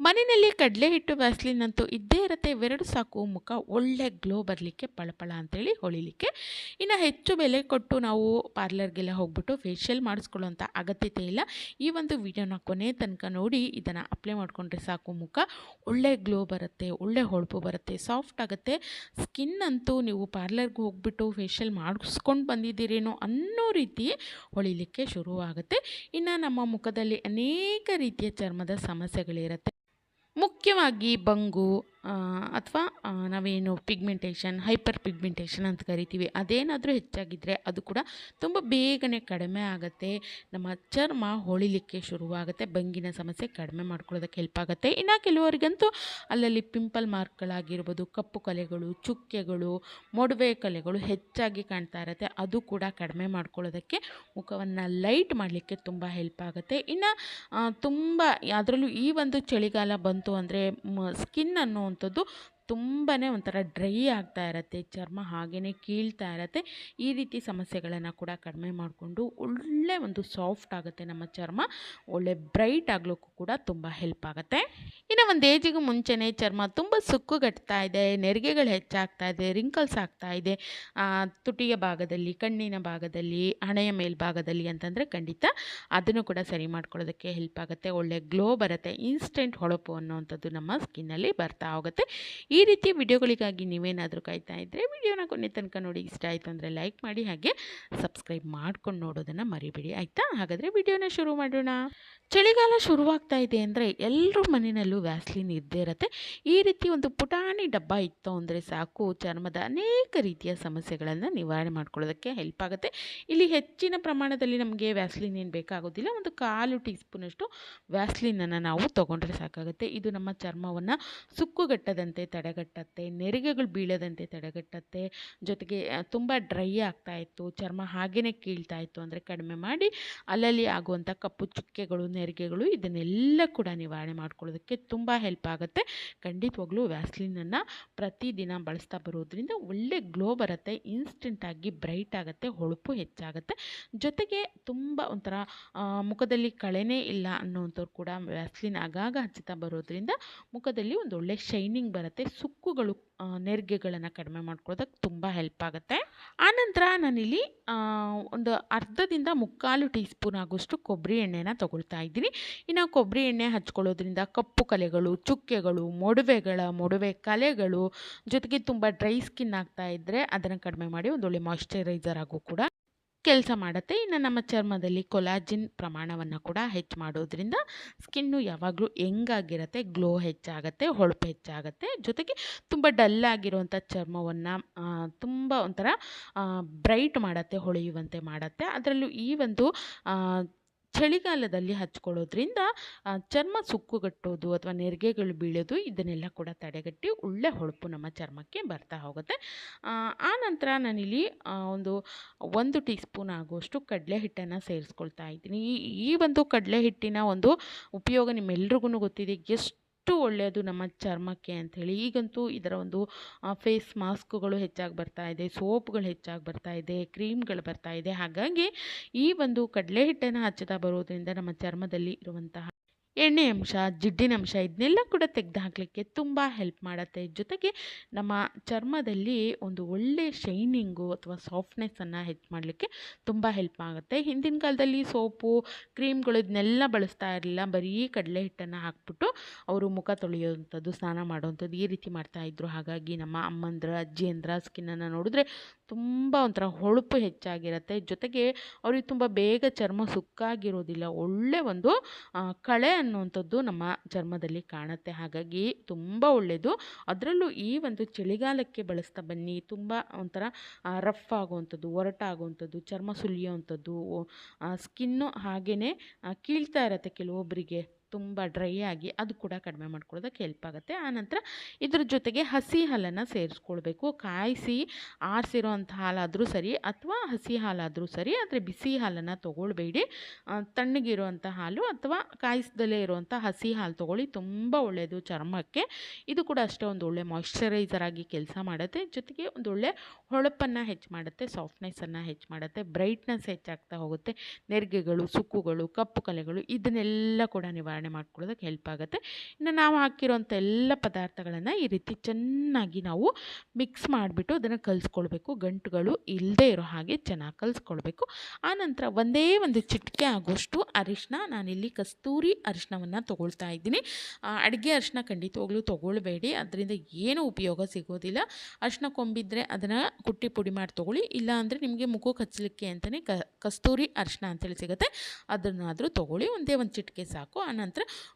ಮನೆಯಲ್ಲಿ ಕಡಲೆ ಹಿಟ್ಟು ವ್ಯಾಸ್ಲಿನ್ ಅಂತೂ ಇದ್ದೇ ಇರುತ್ತೆ. ಇವೆರಡು ಸಾಕು ಮುಖ. ಒಳ್ಳೆ ಗ್ಲೋ ಬರಲಿಕ್ಕೆ ಪಳಪಳ ಅಂತೇಳಿ ಹೊಳಿಲಿಕ್ಕೆ. ಇನ್ನು ಹೆಚ್ಚು ಬೆಲೆ ಕೊಟ್ಟು ನಾವು ಪಾರ್ಲರ್ಗೆಲ್ಲ ಹೋಗ್ಬಿಟ್ಟು ಫೇಶಿಯಲ್ ಮಾಡಿಸ್ಕೊಳ್ಳೋಂಥ ಅಗತ್ಯತೆ ಇಲ್ಲ. ಈ ಒಂದು ವಿಡಿಯೋನ ಕೊನೆ ತನಕ ನೋಡಿ, ಇದನ್ನು ಅಪ್ಲೈ ಮಾಡಿಕೊಂಡ್ರೆ ಸಾಕು ಮುಖ. ಒಳ್ಳೆ ಗ್ಲೋ ಬರುತ್ತೆ, ಒಳ್ಳೆ ಹೊಳಪು ಬರುತ್ತೆ ಸಾಫ್ಟ್ ಆಗುತ್ತೆ. ಸ್ಕಿನ್ ಅಂತೂ ನೀವು ಪಾರ್ಲರ್ಗೆ ಹೋಗ್ಬಿಟ್ಟು ಫೇಶಿಯಲ್ ಮಾಡಿಸ್ಕೊಂಡು ಬಂದಿದ್ದೀರೇನೋ ಅನ್ನೋ ರೀತಿ ಹೊಳಿಲಿಕ್ಕೆ ಶುರುವಾಗುತ್ತೆ. ಇನ್ನು ನಮ್ಮ ಮುಖದಲ್ಲಿ ಅನೇಕ ರೀತಿಯ ಚರ್ಮದ ಸಮಸ್ಯೆಗಳಿರುತ್ತೆ. ಮುಖ್ಯವಾಗಿ ಬಂಗು. ಅಥವಾ ನಾವೇನು ಪಿಗ್ಮೆಂಟೇಷನ್ ಹೈಪರ್ ಪಿಗ್ಮೆಂಟೇಷನ್ ಅಂತ ಕರಿತೀವಿ, ಅದೇನಾದರೂ ಹೆಚ್ಚಾಗಿದ್ದರೆ ಅದು ಕೂಡ ತುಂಬ ಬೇಗನೆ ಕಡಿಮೆ ಆಗುತ್ತೆ. ನಮ್ಮ ಚರ್ಮ ಹೊಳಿಲಿಕ್ಕೆ ಶುರುವಾಗುತ್ತೆ, ಬಂಗಿನ ಸಮಸ್ಯೆ ಕಡಿಮೆ ಮಾಡ್ಕೊಳ್ಳೋದಕ್ಕೆ ಹೆಲ್ಪ್ ಆಗುತ್ತೆ. ಇನ್ನು ಕೆಲವರಿಗಂತೂ ಅಲ್ಲಲ್ಲಿ ಪಿಂಪಲ್ ಮಾರ್ಕ್ಗಳಾಗಿರ್ಬೋದು ಕಪ್ಪು ಕಲೆಗಳು, ಚುಕ್ಕೆಗಳು, ಮೊಡವೆ ಕಲೆಗಳು ಹೆಚ್ಚಾಗಿ ಕಾಣ್ತಾ ಇರುತ್ತೆ. ಅದು ಕೂಡ ಕಡಿಮೆ ಮಾಡ್ಕೊಳ್ಳೋದಕ್ಕೆ ಮುಖವನ್ನು ಲೈಟ್ ಮಾಡಲಿಕ್ಕೆ ತುಂಬ ಹೆಲ್ಪ್ ಆಗುತ್ತೆ. ಇನ್ನು ತುಂಬ, ಅದರಲ್ಲೂ ಈ ಒಂದು ಚಳಿಗಾಲ ಬಂತು ಅಂದರೆ ಸ್ಕಿನ್ ಅನ್ನುವಂಥದ್ದು ತುಂಬಾ ಒಂಥರ ಡ್ರೈ ಆಗ್ತಾ ಇರುತ್ತೆ, ಚರ್ಮ ಹಾಗೆಯೇ ಕೀಳ್ತಾ ಇರುತ್ತೆ. ಈ ರೀತಿ ಸಮಸ್ಯೆಗಳನ್ನು ಕೂಡ ಕಡಿಮೆ ಮಾಡಿಕೊಂಡು ಒಳ್ಳೆ ಒಂದು ಸಾಫ್ಟ್ ಆಗುತ್ತೆ ನಮ್ಮ ಚರ್ಮ, ಒಳ್ಳೆ ಬ್ರೈಟ್ ಆಗಲಿಕ್ಕೂ ಕೂಡ ತುಂಬ ಹೆಲ್ಪ್ ಆಗುತ್ತೆ. ಇನ್ನು ಒಂದು ಏಜಿಗೂ ಮುಂಚೆನೇ ಚರ್ಮ ತುಂಬ ಸುಕ್ಕುಗಟ್ತಾ ಇದೆ, ನೆರಿಗೆಗಳು ಹೆಚ್ಚಾಗ್ತಾ ಇದೆ ರಿಂಕಲ್ಸ್ ಆಗ್ತಾ ಇದೆ. ತುಟಿಯ ಭಾಗದಲ್ಲಿ, ಕಣ್ಣಿನ ಭಾಗದಲ್ಲಿ, ಹಣೆಯ ಮೇಲ್ಭಾಗದಲ್ಲಿ ಅಂತಂದರೆ ಖಂಡಿತ ಅದನ್ನು ಕೂಡ ಸರಿ ಮಾಡ್ಕೊಳ್ಳೋದಕ್ಕೆ ಹೆಲ್ಪ್ ಆಗುತ್ತೆ. ಒಳ್ಳೆ ಗ್ಲೋ ಬರುತ್ತೆ, ಇನ್ಸ್ಟೆಂಟ್ ಹೊಳಪು ಅನ್ನೋವಂಥದ್ದು ನಮ್ಮ ಸ್ಕಿನ್ನಲ್ಲಿ ಬರ್ತಾ ಹೋಗುತ್ತೆ. ಈ ರೀತಿ ವಿಡಿಯೋಗಳಿಗಾಗಿ ನೀವೇನಾದರೂ ಕಾಯ್ತಾ ಇದ್ದರೆ ವಿಡಿಯೋನ ಕೊನೆ ತನಕ ನೋಡಿ ಇಷ್ಟ ಆಯಿತು ಅಂದರೆ ಲೈಕ್ ಮಾಡಿ ಹಾಗೆ ಸಬ್ಸ್ಕ್ರೈಬ್ ಮಾಡ್ಕೊಂಡು ನೋಡೋದನ್ನು ಮರಿಬೇಡಿ ಆಯಿತಾ? ಹಾಗಾದರೆ ವಿಡಿಯೋನ ಶುರು ಮಾಡೋಣ. ಚಳಿಗಾಲ ಶುರುವಾಗ್ತಾ ಇದೆ ಅಂದರೆ ಎಲ್ಲರ ಮನೆಯಲ್ಲೂ ವ್ಯಾಸ್ಲಿನ್ ಇದ್ದೇ ಇರುತ್ತೆ. ಈ ರೀತಿ ಒಂದು ಪುಟಾಣಿ ಡಬ್ಬ ಇತ್ತು ಅಂದರೆ ಸಾಕು. ಚರ್ಮದ ಅನೇಕ ರೀತಿಯ ಸಮಸ್ಯೆಗಳನ್ನು ನಿವಾರಣೆ ಮಾಡ್ಕೊಳ್ಳೋದಕ್ಕೆ ಹೆಲ್ಪ್ ಆಗುತ್ತೆ. ಇಲ್ಲಿ ಹೆಚ್ಚಿನ ಪ್ರಮಾಣದಲ್ಲಿ ನಮಗೆ ವ್ಯಾಸ್ಲಿನ್ ಏನು ಬೇಕಾಗೋದಿಲ್ಲ. ಒಂದು ಕಾಲು ಟೀ ಸ್ಪೂನಷ್ಟು ವ್ಯಾಸ್ಲಿನನ್ನು ನಾವು ತೊಗೊಂಡ್ರೆ ಸಾಕಾಗುತ್ತೆ. ಇದು ನಮ್ಮ ಚರ್ಮವನ್ನು ಸುಕ್ಕುಗಟ್ಟದಂತೆ ತಡೆಗಟ್ಟುತ್ತೆ, ನೆರಿಗೆಗಳು ಬೀಳದಂತೆ ತಡೆಗಟ್ಟುತ್ತೆ, ಜೊತೆಗೆ ತುಂಬ ಡ್ರೈ ಆಗ್ತಾ ಇತ್ತು, ಚರ್ಮ ಹಾಗೇ ಕೀಳ್ತಾ ಇತ್ತು ಅಂದರೆ ಕಡಿಮೆ ಮಾಡಿ ಅಲ್ಲಲ್ಲಿ ಆಗುವಂಥ ಕಪ್ಪು ಚುಕ್ಕೆಗಳು, ನೆರಿಗೆಗಳು ಇದನ್ನೆಲ್ಲ ಕೂಡ ನಿವಾರಣೆ ಮಾಡ್ಕೊಳ್ಳೋದಕ್ಕೆ ತುಂಬ ಹೆಲ್ಪ್ ಆಗುತ್ತೆ. ಖಂಡಿತವಾಗ್ಲೂ ವ್ಯಾಸ್ಲಿನನ್ನು ಪ್ರತಿದಿನ ಬಳಸ್ತಾ ಬರೋದ್ರಿಂದ ಒಳ್ಳೆ ಗ್ಲೋ ಬರುತ್ತೆ ಇನ್ಸ್ಟೆಂಟಾಗಿ ಬ್ರೈಟ್ ಆಗುತ್ತೆ, ಹೊಳಪು ಹೆಚ್ಚಾಗುತ್ತೆ. ಜೊತೆಗೆ ತುಂಬ ಒಂಥರ ಮುಖದಲ್ಲಿ ಕಳೆನೇ ಇಲ್ಲ ಅನ್ನೋವಂಥವ್ರು ಕೂಡ ವ್ಯಾಸ್ಲಿನ್ ಆಗಾಗ ಹಚ್ಚುತ್ತಾ ಬರೋದ್ರಿಂದ ಮುಖದಲ್ಲಿ ಒಂದು ಒಳ್ಳೆ ಶೈನಿಂಗ್ ಬರುತ್ತೆ ಸುಕ್ಕುಗಳು ನೆರಿಗೆಗಳನ್ನು ಕಡಿಮೆ ಮಾಡ್ಕೊಳ್ಳೋದಕ್ಕೆ ತುಂಬ ಹೆಲ್ಪ್ ಆಗುತ್ತೆ. ಆನಂತರ ನಾನಿಲ್ಲಿ ಒಂದು ಅರ್ಧದಿಂದ ಮುಕ್ಕಾಲು ಟೀ ಸ್ಪೂನ್ ಆಗೋಷ್ಟು ಕೊಬ್ಬರಿ ಎಣ್ಣೆನ ತೊಗೊಳ್ತಾ ಇದ್ದೀನಿ. ಇನ್ನು ಕೊಬ್ಬರಿ ಎಣ್ಣೆ ಹಚ್ಕೊಳ್ಳೋದ್ರಿಂದ ಕಪ್ಪು ಕಲೆಗಳು, ಚುಕ್ಕೆಗಳು, ಮೊಡವೆಗಳ, ಮೊಡವೆ ಕಲೆಗಳು ಜೊತೆಗೆ ತುಂಬ ಡ್ರೈ ಸ್ಕಿನ್ ಆಗ್ತಾ ಇದ್ದರೆ ಅದನ್ನು ಕಡಿಮೆ ಮಾಡಿ ಒಂದೊಳ್ಳೆ ಮಾಯಿಶ್ಚರೈಸರ್ ಆಗು ಕೂಡ. ಕೆಲಸ ಮಾಡುತ್ತೆ. ಇನ್ನು ನಮ್ಮ ಚರ್ಮದಲ್ಲಿ ಕೊಲಾಜಿನ್ ಪ್ರಮಾಣವನ್ನು ಕೂಡ ಹೆಚ್ಚು ಮಾಡೋದ್ರಿಂದ ಸ್ಕಿನ್ನು ಯಾವಾಗಲೂ ಹೆಂಗಾಗಿರುತ್ತೆ ಗ್ಲೋ ಹೆಚ್ಚಾಗುತ್ತೆ, ಹೊಳಪು ಹೆಚ್ಚಾಗುತ್ತೆ. ಜೊತೆಗೆ ತುಂಬ ಡಲ್ ಆಗಿರುವಂಥ ಚರ್ಮವನ್ನು ತುಂಬ ಒಂಥರ ಬ್ರೈಟ್ ಮಾಡುತ್ತೆ, ಹೊಳೆಯುವಂತೆ ಮಾಡುತ್ತೆ. ಅದರಲ್ಲೂ ಈ ಒಂದು ಚಳಿಗಾಲದಲ್ಲಿ ಹಚ್ಕೊಳ್ಳೋದ್ರಿಂದ ಚರ್ಮ ಸುಕ್ಕುಗಟ್ಟೋದು ಅಥವಾ ನೆರಿಗೆಗಳು ಬೀಳೋದು ಇದನ್ನೆಲ್ಲ ಕೂಡ ತಡೆಗಟ್ಟಿ ಒಳ್ಳೆ ಹೊಳಪು ನಮ್ಮ ಚರ್ಮಕ್ಕೆ ಬರ್ತಾ ಹೋಗುತ್ತೆ. ಆ ನಂತರ ನಾನಿಲ್ಲಿ ಒಂದು ಒಂದು ಟೀ ಸ್ಪೂನ್ ಆಗುವಷ್ಟು ಕಡಲೆ ಹಿಟ್ಟನ್ನು ಸೇರಿಸ್ಕೊಳ್ತಾ ಇದ್ದೀನಿ. ಈ ಈ ಒಂದು ಕಡಲೆ ಹಿಟ್ಟಿನ ಒಂದು ಉಪಯೋಗ ನಿಮ್ಮೆಲ್ರಿಗೂ ಗೊತ್ತಿದೆ. ಎಷ್ಟು ಎಷ್ಟು ಒಳ್ಳೆಯದು ನಮ್ಮ ಚರ್ಮಕ್ಕೆ ಅಂಥೇಳಿ. ಈಗಂತೂ ಇದರ ಒಂದು ಫೇಸ್ ಮಾಸ್ಕ್ಗಳು ಹೆಚ್ಚಾಗಿ ಬರ್ತಾ ಇದೆ, ಸೋಪ್ಗಳು ಹೆಚ್ಚಾಗಿ ಬರ್ತಾ ಇದೆ, ಕ್ರೀಮ್ಗಳು ಬರ್ತಾ ಇದೆ. ಹಾಗಾಗಿ ಈ ಒಂದು ಕಡಲೆ ಹಿಟ್ಟನ್ನು ಹಚ್ಚುತ್ತಾ ಬರೋದರಿಂದ ನಮ್ಮ ಚರ್ಮದಲ್ಲಿ ಇರುವಂತಹ ಎಣ್ಣೆ ಅಂಶ, ಜಿಡ್ಡಿನ ಅಂಶ ಇದನ್ನೆಲ್ಲ ಕೂಡ ತೆಗೆದು ಹಾಕಲಿಕ್ಕೆ ತುಂಬ ಹೆಲ್ಪ್ ಮಾಡುತ್ತೆ. ಜೊತೆಗೆ ನಮ್ಮ ಚರ್ಮದಲ್ಲಿ ಒಂದು ಒಳ್ಳೆಯ ಶೈನಿಂಗು ಅಥವಾ ಸಾಫ್ಟ್ನೆಸ್ಸನ್ನು ಹೆಚ್ಚು ಮಾಡಲಿಕ್ಕೆ ತುಂಬ ಹೆಲ್ಪ್ ಆಗುತ್ತೆ. ಹಿಂದಿನ ಕಾಲದಲ್ಲಿ ಸೋಪು, ಕ್ರೀಮ್ಗಳು ಇದನ್ನೆಲ್ಲ ಬಳಸ್ತಾ ಇರಲಿಲ್ಲ. ಬರೀ ಕಡಲೆ ಹಿಟ್ಟನ್ನು ಹಾಕ್ಬಿಟ್ಟು ಅವರು ಮುಖ ತೊಳೆಯುವಂಥದ್ದು, ಸ್ನಾನ ಮಾಡುವಂಥದ್ದು ಈ ರೀತಿ ಮಾಡ್ತಾಯಿದ್ರು ಹಾಗಾಗಿ ನಮ್ಮ ಅಮ್ಮಂದ್ರ, ಅಜ್ಜಿಯಂದ್ರ ಸ್ಕಿನ್ನನ್ನು ನೋಡಿದ್ರೆ ತುಂಬ ಒಂಥರ ಹೊಳಪು ಹೆಚ್ಚಾಗಿರುತ್ತೆ. ಜೊತೆಗೆ ಅವ್ರಿಗೆ ತುಂಬ ಬೇಗ ಚರ್ಮ ಸುಕ್ಕಾಗಿರೋದಿಲ್ಲ. ಒಳ್ಳೆ ಒಂದು ಕಳೆ ಅನ್ನುವಂಥದ್ದು ನಮ್ಮ ಚರ್ಮದಲ್ಲಿ ಕಾಣುತ್ತೆ. ಹಾಗಾಗಿ ತುಂಬ ಒಳ್ಳೆಯದು. ಅದರಲ್ಲೂ ಈ ಒಂದು ಚಳಿಗಾಲಕ್ಕೆ ಬಳಸ್ತಾ ಬನ್ನಿ. ತುಂಬ ಒಂಥರ ರಫ್ ಆಗುವಂಥದ್ದು ಒರಟಾಗುವಂಥದ್ದು ಚರ್ಮ ಸುಲಿಯುವಂಥದ್ದು ಸ್ಕಿನ್ನು ಹಾಗೆಯೇ ಕೀಳ್ತಾ ಇರುತ್ತೆ ಕೆಲವೊಬ್ಬರಿಗೆ ತುಂಬ ಡ್ರೈ ಆಗಿ ಅದು ಕೂಡ ಕಡಿಮೆ ಮಾಡ್ಕೊಳ್ಳೋದಕ್ಕೆ ಹೆಲ್ಪ್ ಆಗುತ್ತೆ. ಆನಂತರ ಇದ್ರ ಜೊತೆಗೆ ಹಸಿ ಹಾಲನ್ನು ಸೇರಿಸ್ಕೊಳ್ಬೇಕು. ಕಾಯಿಸಿ ಆರಿಸಿರೋಂಥ ಹಾಲಾದರೂ ಸರಿ ಅಥವಾ ಹಸಿ ಹಾಲಾದರೂ ಸರಿ ಆದರೆ ಬಿಸಿ ಹಾಲನ್ನು ತೊಗೊಳ್ಬೇಡಿ. ತಣ್ಣಗಿರುವಂಥ ಹಾಲು ಅಥವಾ ಕಾಯಿಸ್ದಲೇ ಇರುವಂಥ ಹಸಿ ಹಾಲು ತೊಗೊಳ್ಳಿ. ತುಂಬ ಒಳ್ಳೆಯದು ಚರ್ಮಕ್ಕೆ. ಇದು ಕೂಡ ಅಷ್ಟೇ ಒಂದು ಒಳ್ಳೆ ಮಾಯ್ಶ್ಚರೈಸರ್ ಆಗಿ ಕೆಲಸ ಮಾಡುತ್ತೆ. ಜೊತೆಗೆ ಒಂದು ಒಳ್ಳೆ ಹೊಳಪನ್ನು ಹೆಚ್ಚು ಮಾಡುತ್ತೆ ಸಾಫ್ಟ್ನೆಸ್ಸನ್ನು ಹೆಚ್ಚು ಮಾಡುತ್ತೆ ಬ್ರೈಟ್ನೆಸ್ ಹೆಚ್ಚಾಗ್ತಾ ಹೋಗುತ್ತೆ. ನೆರಿಗೆಗಳು, ಸುಕ್ಕುಗಳು, ಕಪ್ಪು ಕಲೆಗಳು ಇದನ್ನೆಲ್ಲ ಕೂಡ ನಿವಾರಣೆ ನಿವಾರಣೆ ಮಾಡ್ಕೊಳ್ಳೋದಕ್ಕೆ ಹೆಲ್ಪ್ ಆಗುತ್ತೆ. ಇನ್ನು ನಾವು ಹಾಕಿರೋಂಥ ಎಲ್ಲ ಪದಾರ್ಥಗಳನ್ನು ಈ ರೀತಿ ಚೆನ್ನಾಗಿ ನಾವು ಮಿಕ್ಸ್ ಮಾಡಿಬಿಟ್ಟು ಅದನ್ನು ಕಲಿಸ್ಕೊಳ್ಬೇಕು. ಗಂಟುಗಳು ಇಲ್ಲದೇ ಇರೋ ಹಾಗೆ ಚೆನ್ನಾಗಿ ಕಲಿಸ್ಕೊಳ್ಬೇಕು. ಆನಂತರ ಒಂದೇ ಒಂದು ಚಿಟಿಕೆ ಆಗುವಷ್ಟು ಅರಿಶಿನ ನಾನಿಲ್ಲಿ ಕಸ್ತೂರಿ ಅರಿಶಿನವನ್ನು ತೊಗೊಳ್ತಾ ಇದ್ದೀನಿ. ಅಡುಗೆ ಅರಿಶಿನ ಖಂಡಿತವಾಗ್ಲೂ ತೊಗೊಳ್ಬೇಡಿ. ಅದರಿಂದ ಏನೂ ಉಪಯೋಗ ಸಿಗೋದಿಲ್ಲ. ಅರಿಶಿನ ಕೊಂಬಿದ್ರೆ ಅದನ್ನು ಕುಟ್ಟಿ ಪುಡಿ ಮಾಡಿ ತೊಗೊಳ್ಳಿ. ಇಲ್ಲ ಅಂದರೆ ನಿಮಗೆ ಮುಖ ಕಚ್ಚಲಿಕ್ಕೆ ಅಂತಲೇ ಕಸ್ತೂರಿ ಅರಿಶಿನ ಅಂತೇಳಿ ಸಿಗುತ್ತೆ. ಅದನ್ನಾದರೂ ತೊಗೊಳ್ಳಿ. ಒಂದೇ ಒಂದು ಚಿಟಿಕೆ ಸಾಕು. ಆನಂತರ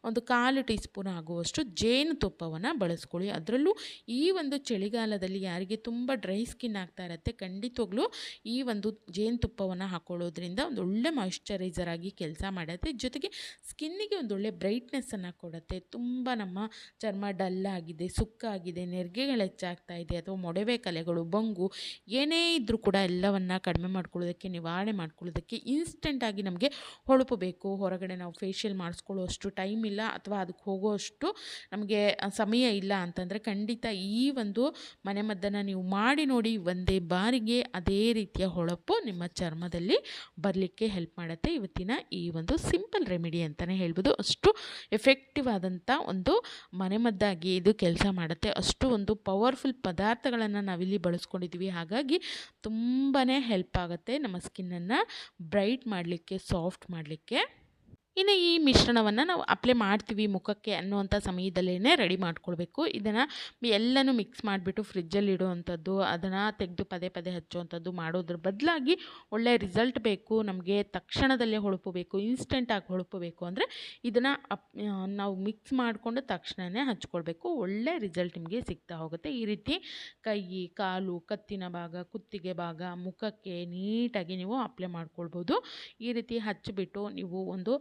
ಒಂದು ಕಾಲು ಟೀ ಸ್ಪೂನ್ ಆಗುವಷ್ಟು ಜೇನುತುಪ್ಪವನ್ನು ಬಳಸ್ಕೊಳ್ಳಿ. ಅದರಲ್ಲೂ ಈ ಒಂದು ಚಳಿಗಾಲದಲ್ಲಿ ಯಾರಿಗೆ ತುಂಬ ಡ್ರೈ ಸ್ಕಿನ್ ಆಗ್ತಾ ಇರುತ್ತೆ, ಖಂಡಿತವಾಗ್ಲೂ ಈ ಒಂದು ಜೇನುತುಪ್ಪವನ್ನು ಹಾಕೊಳ್ಳೋದ್ರಿಂದ ಒಂದು ಒಳ್ಳೆ ಮಾಯಿಶ್ಚರೈಸರ್ ಆಗಿ ಕೆಲಸ ಮಾಡುತ್ತೆ. ಜೊತೆಗೆ ಸ್ಕಿನ್ನಿಗೆ ಒಂದು ಒಳ್ಳೆ ಬ್ರೈಟ್ನೆಸ್ಸನ್ನು ಕೊಡುತ್ತೆ. ತುಂಬ ನಮ್ಮ ಚರ್ಮ ಡಲ್ ಆಗಿದೆ ಸುಕ್ಕಾಗಿದೆ ನೆರಿಗೆಗಳು ಹೆಚ್ಚಾಗ್ತಾ ಇದೆ, ಅಥವಾ ಮೊಡವೆ ಕಲೆಗಳು, ಬಂಗು, ಏನೇ ಇದ್ದರೂ ಕೂಡ ಎಲ್ಲವನ್ನು ಕಡಿಮೆ ಮಾಡ್ಕೊಳ್ಳೋದಕ್ಕೆ, ನಿವಾರಣೆ ಮಾಡ್ಕೊಳ್ಳೋದಕ್ಕೆ ಇನ್ಸ್ಟೆಂಟಾಗಿ ನಮಗೆ ಹೊಳಪು ಬೇಕು. ಹೊರಗಡೆ ನಾವು ಫೇಶಿಯಲ್ ಮಾಡಿಸ್ಕೊಳ್ಳೋಷ್ಟು ಟೈಮ್ ಇಲ್ಲ ಅಥವಾ ಅದಕ್ಕೆ ಹೋಗೋ ಅಷ್ಟು ನಮಗೆ ಸಮಯ ಇಲ್ಲ ಅಂತಂದರೆ ಖಂಡಿತ ಈ ಒಂದು ಮನೆಮದ್ದನ್ನು ನೀವು ಮಾಡಿ ನೋಡಿ ಒಂದೇ ಬಾರಿಗೆ ಅದೇ ರೀತಿಯ ಹೊಳಪು ನಿಮ್ಮ ಚರ್ಮದಲ್ಲಿ ಬರಲಿಕ್ಕೆ ಹೆಲ್ಪ್ ಮಾಡುತ್ತೆ. ಇವತ್ತಿನ ಈ ಒಂದು ಸಿಂಪಲ್ ರೆಮಿಡಿ ಅಂತಲೇ ಹೇಳ್ಬೋದು. ಅಷ್ಟು ಎಫೆಕ್ಟಿವ್ ಆದಂಥ ಒಂದು ಮನೆಮದ್ದಾಗಿ ಇದು ಕೆಲಸ ಮಾಡುತ್ತೆ. ಅಷ್ಟು ಒಂದು ಪವರ್ಫುಲ್ ಪದಾರ್ಥಗಳನ್ನು ನಾವಿಲ್ಲಿ ಬಳಸ್ಕೊಂಡಿದ್ದೀವಿ ಹಾಗಾಗಿ ತುಂಬಾ ಹೆಲ್ಪ್ ಆಗುತ್ತೆ. ನಮ್ಮ ಸ್ಕಿನ್ನನ್ನು ಬ್ರೈಟ್ ಮಾಡಲಿಕ್ಕೆ ಸಾಫ್ಟ್ ಮಾಡಲಿಕ್ಕೆ. ಇನ್ನು ಈ ಮಿಶ್ರಣವನ್ನು ನಾವು ಅಪ್ಲೈ ಮಾಡ್ತೀವಿ ಮುಖಕ್ಕೆ ಅನ್ನುವಂಥ ಸಮಯದಲ್ಲೇ ರೆಡಿ ಮಾಡ್ಕೊಳ್ಬೇಕು. ಇದನ್ನು ಎಲ್ಲನೂ ಮಿಕ್ಸ್ ಮಾಡಿಬಿಟ್ಟು ಫ್ರಿಜ್ಜಲ್ಲಿ ಇಡುವಂಥದ್ದು, ಅದನ್ನು ತೆಗೆದು ಪದೇ ಪದೇ ಹಚ್ಚುವಂಥದ್ದು ಮಾಡೋದ್ರ ಬದಲಾಗಿ ಒಳ್ಳೆಯ ರಿಸಲ್ಟ್ ಬೇಕು, ನಮಗೆ ತಕ್ಷಣದಲ್ಲೇ ಹೊಳಪು ಬೇಕು ಇನ್ಸ್ಟೆಂಟಾಗಿ ಹೊಳಪು ಬೇಕು ಅಂದರೆ ಇದನ್ನು ಅಪ್ ನಾವು ಮಿಕ್ಸ್ ಮಾಡಿಕೊಂಡು ತಕ್ಷಣವೇ ಹಚ್ಕೊಳ್ಬೇಕು. ಒಳ್ಳೆ ರಿಸಲ್ಟ್ ನಿಮಗೆ ಸಿಗ್ತಾ ಹೋಗುತ್ತೆ. ಈ ರೀತಿ ಕೈ, ಕಾಲು, ಕತ್ತಿನ ಭಾಗ, ಕುತ್ತಿಗೆ ಭಾಗ, ಮುಖಕ್ಕೆ ನೀಟಾಗಿ ನೀವು ಅಪ್ಲೈ ಮಾಡ್ಕೊಳ್ಬೋದು. ಈ ರೀತಿ ಹಚ್ಚಿಬಿಟ್ಟು ನೀವು ಒಂದು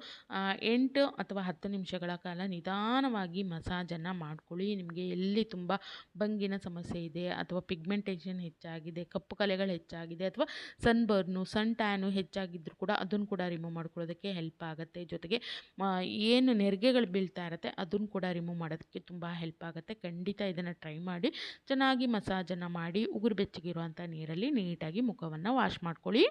ಎಂಟು ಅಥವಾ ಹತ್ತು ನಿಮಿಷಗಳ ಕಾಲ ನಿಧಾನವಾಗಿ ಮಸಾಜನ್ನು ಮಾಡ್ಕೊಳ್ಳಿ. ನಿಮಗೆ ಎಲ್ಲಿ ತುಂಬ ಬಂಗಿನ ಸಮಸ್ಯೆ ಇದೆ ಅಥವಾ ಪಿಗ್ಮೆಂಟೇಷನ್ ಹೆಚ್ಚಾಗಿದೆ, ಕಪ್ಪು ಕಲೆಗಳು ಹೆಚ್ಚಾಗಿದೆ ಅಥವಾ ಸನ್ ಬರ್ನು ಸನ್ ಟ್ಯಾನು ಹೆಚ್ಚಾಗಿದ್ದರೂ ಕೂಡ ಅದನ್ನು ಕೂಡ ರಿಮೂವ್ ಮಾಡ್ಕೊಳ್ಳೋದಕ್ಕೆ ಹೆಲ್ಪ್ ಆಗುತ್ತೆ. ಜೊತೆಗೆ ಏನು ನೆರಿಗೆಗಳು ಬೀಳ್ತಾ ಇರುತ್ತೆ ಅದನ್ನು ಕೂಡ ರಿಮೂವ್ ಮಾಡೋದಕ್ಕೆ ತುಂಬ ಹೆಲ್ಪ್ ಆಗುತ್ತೆ. ಖಂಡಿತ ಇದನ್ನು ಟ್ರೈ ಮಾಡಿ, ಚೆನ್ನಾಗಿ ಮಸಾಜನ್ನು ಮಾಡಿ, ಉಗುರು ಬೆಚ್ಚಗಿರುವಂಥ ನೀರಲ್ಲಿ ನೀಟಾಗಿ ಮುಖವನ್ನು ವಾಶ್ ಮಾಡ್ಕೊಳ್ಳಿ.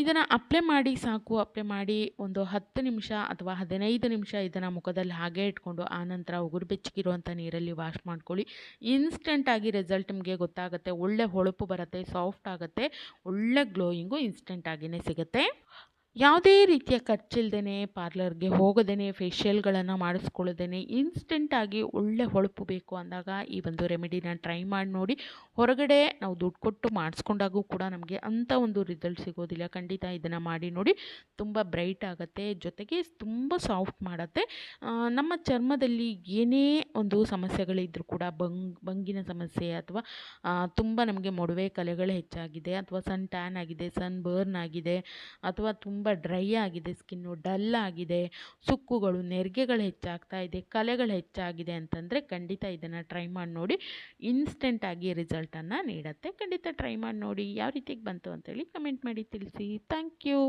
ಇದನ್ನು ಅಪ್ಲೈ ಮಾಡಿ, ಸಾಕು ಅಪ್ಲೈ ಮಾಡಿ ಒಂದು ಹತ್ತು ನಿಮಿಷ ಅಥವಾ ಹದಿನೈದು ನಿಮಿಷ ಇದನ್ನು ಮುಖದಲ್ಲಿ ಹಾಗೆ ಇಟ್ಕೊಂಡು ಆನಂತರ ಉಗುರು ಬೆಚ್ಚಗಿರುವಂಥ ನೀರಲ್ಲಿ ವಾಶ್ ಮಾಡ್ಕೊಳ್ಳಿ. ಇನ್ಸ್ಟೆಂಟಾಗಿ ರಿಸಲ್ಟ್ ನಿಮಗೆ ಗೊತ್ತಾಗುತ್ತೆ, ಒಳ್ಳೆ ಹೊಳಪು ಬರುತ್ತೆ ಸಾಫ್ಟ್ ಆಗುತ್ತೆ, ಒಳ್ಳೆ ಗ್ಲೋಯಿಂಗು ಇನ್ಸ್ಟೆಂಟಾಗಿಯೇ ಸಿಗುತ್ತೆ. ಯಾವುದೇ ರೀತಿಯ ಖರ್ಚಿಲ್ದೇ ಪಾರ್ಲರ್ಗೆ ಹೋಗದೇ ಫೇಶಿಯಲ್ಗಳನ್ನು ಮಾಡಿಸ್ಕೊಳ್ಳೋದೇ ಇನ್ಸ್ಟೆಂಟಾಗಿ ಒಳ್ಳೆ ಹೊಳಪು ಬೇಕು ಅಂದಾಗ ಈ ಒಂದು ರೆಮಿಡಿನ ಟ್ರೈ ಮಾಡಿ ನೋಡಿ. ಹೊರಗಡೆ ನಾವು ದುಡ್ಡು ಕೊಟ್ಟು ಮಾಡಿಸ್ಕೊಂಡಾಗೂ ಕೂಡ ನಮಗೆ ಅಂಥ ಒಂದು ರಿಸಲ್ಟ್ ಸಿಗೋದಿಲ್ಲ. ಖಂಡಿತ ಇದನ್ನು ಮಾಡಿ ನೋಡಿ. ತುಂಬ ಬ್ರೈಟ್ ಆಗುತ್ತೆ. ಜೊತೆಗೆ ತುಂಬ ಸಾಫ್ಟ್ ಮಾಡುತ್ತೆ. ನಮ್ಮ ಚರ್ಮದಲ್ಲಿ ಏನೇ ಒಂದು ಸಮಸ್ಯೆಗಳಿದ್ದರೂ ಕೂಡ, ಬಂಗ್, ಬಂಗಿನ ಸಮಸ್ಯೆ ಅಥವಾ ತುಂಬ ನಮಗೆ ಮೊಡವೆ ಕಲೆಗಳು ಹೆಚ್ಚಾಗಿದೆ ಅಥವಾ ಸನ್ ಟ್ಯಾನ್ ಆಗಿದೆ, ಸನ್ ಬರ್ನ್ ಆಗಿದೆ ಅಥವಾ ತುಂಬ ಡ್ರೈ ಆಗಿದೆ, ಸ್ಕಿನ್ನು ಡಲ್ ಆಗಿದೆ, ಸುಕ್ಕುಗಳು, ನೆರಿಗೆಗಳು ಹೆಚ್ಚಾಗ್ತಾ ಇದೆ, ಕಲೆಗಳು ಹೆಚ್ಚಾಗಿದೆ ಅಂತಂದರೆ ಖಂಡಿತ ಇದನ್ನು ಟ್ರೈ ಮಾಡಿ ನೋಡಿ. ಇನ್ಸ್ಟೆಂಟಾಗಿ ರಿಸಲ್ಟನ್ನು ನೀಡುತ್ತೆ. ಖಂಡಿತ ಟ್ರೈ ಮಾಡಿ ನೋಡಿ. ಯಾವ ರೀತಿಗೆ ಬಂತು ಅಂತೇಳಿ ಕಮೆಂಟ್ ಮಾಡಿ ತಿಳಿಸಿ. Thank you.